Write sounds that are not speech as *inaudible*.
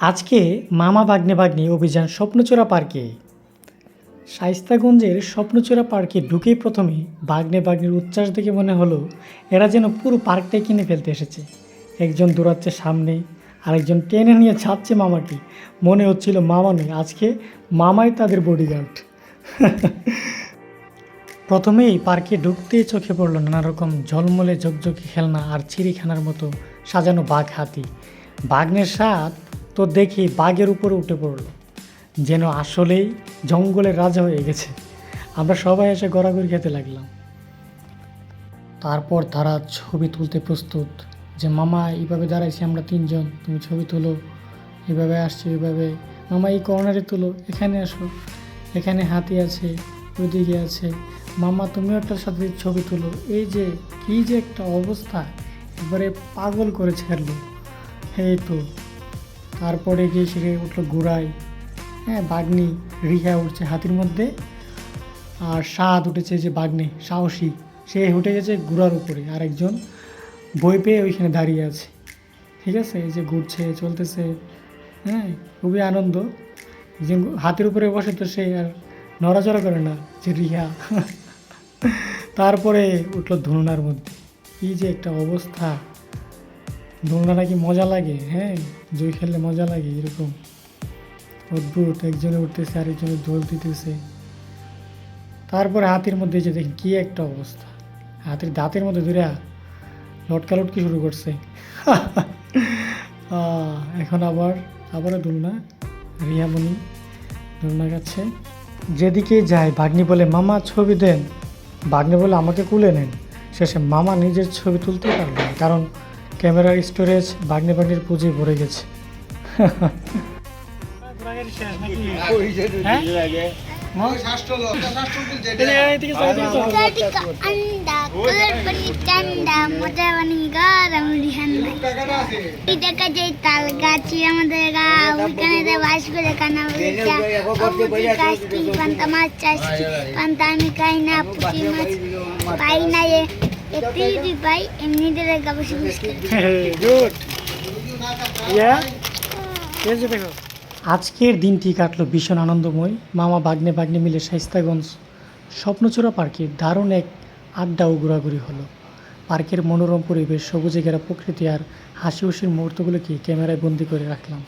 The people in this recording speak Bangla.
আজকে মামা বাগনে বাগনি অভিযান স্বপ্নচূড়া পার্কে। শাইস্তাগঞ্জের স্বপ্নচূড়া পার্কে ঢুকেই প্রথমে বাগনে বাগনির উচ্ছ্বাস দেখে মনে হলো, এরা যেন পুরো পার্কটাই কিনে ফেলতে এসেছে। একজন দৌড়াচ্ছে সামনে, আরেকজন টেনে নিয়ে ছাড়ছে মামাকে। মনে হচ্ছিল মামা নেই আজকে মামাই তাদের বডিগার্ড প্রথমেই পার্কে ঢুকতেই চোখে পড়ল নানা রকম ঝলমলে ঝকঝকে খেলনা আর চিড়িখানার মতো সাজানো বাঘ হাতি। বাঘনের স্বাদ তো দেখি বাঘের উপরে উঠে পড়ল, যেন আসলেই জঙ্গলের রাজা হয়ে গেছে। আমরা সবাই এসে গড়াগড়ি খেতে লাগলাম। তারপর তারা ছবি তুলতে প্রস্তুত যে, মামা, এইভাবে দাঁড়াইছি আমরা তিনজন, তুমি ছবি তোলো, এভাবে আসছি, এভাবে। মামা, এই কর্নারে তুলো, এখানে আসো, এখানে হাতি আছে, ওইদিকে আছে। মামা তুমিও একটা সাথে ছবি তোলো। এই যে, কী যে একটা অবস্থা, এবারে পাগল করে ছাড়লো। এই তো তারপরে গিয়ে সেরে উঠল ঘোড়ায় হ্যাঁ বাগনি রিহা উঠছে হাতির মধ্যে। আর স্বাদ উঠেছে যে বাগনি, সাহসী। সে উঠে গেছে ঘোড়ার উপরে। আর একজন বই পেয়ে ওইখানে দাঁড়িয়ে আছে। ঠিক আছে? এই যে ঘুরছে, চলতেছে। হ্যাঁ খুবই আনন্দ। যে হাতির উপরে বসে তো সে আর নড়াচড়া করে না, যে রিহা। *laughs* তারপরে উঠল ধুলনার মধ্যে। কী যে একটা অবস্থা। দোলনা নাকি মজা লাগে হ্যাঁ? জয় খেললে মজা লাগে, এরকম। অদ্ভুত, একজনে উঠতেছে, আরেকজনে দোল দিতেছে। তারপরে হাতির মধ্যে যে দেখি কী একটা অবস্থা। হাতির দাঁতের মধ্যে ধরে লটকালটকি শুরু করছে। এখন আবার, আবারও দোলনা, রিয়ামণি দোলনা গাচ্ছে। যেদিকে যায়, ভাগ্নি বলে, মামা, ছবি দেন। ভাগ্নি বলে, আমাকে কুলে নেন। শেষে মামা নিজের ছবি তুলতে পারবে কারণ ক্যামেরার স্টোরেজ বাগনে বাগনির পুঁজি ভরে গেছে আমি খাই না পাই না এমনি দেখো *laughs* আজকের দিনটি কাটলো ভীষণ আনন্দময়। মামা বাগনে বাগনে মিলে শাইস্তাগঞ্জ স্বপ্নচূড়া পার্কে দারুণ এক আড্ডা ও ঘোরাঘুরি হলো। পার্কের মনোরম পরিবেশ সবুজে ঘেরা প্রকৃতি আর হাসি খুশির মুহূর্তগুলোকে ক্যামেরায় বন্দি করে রাখলাম।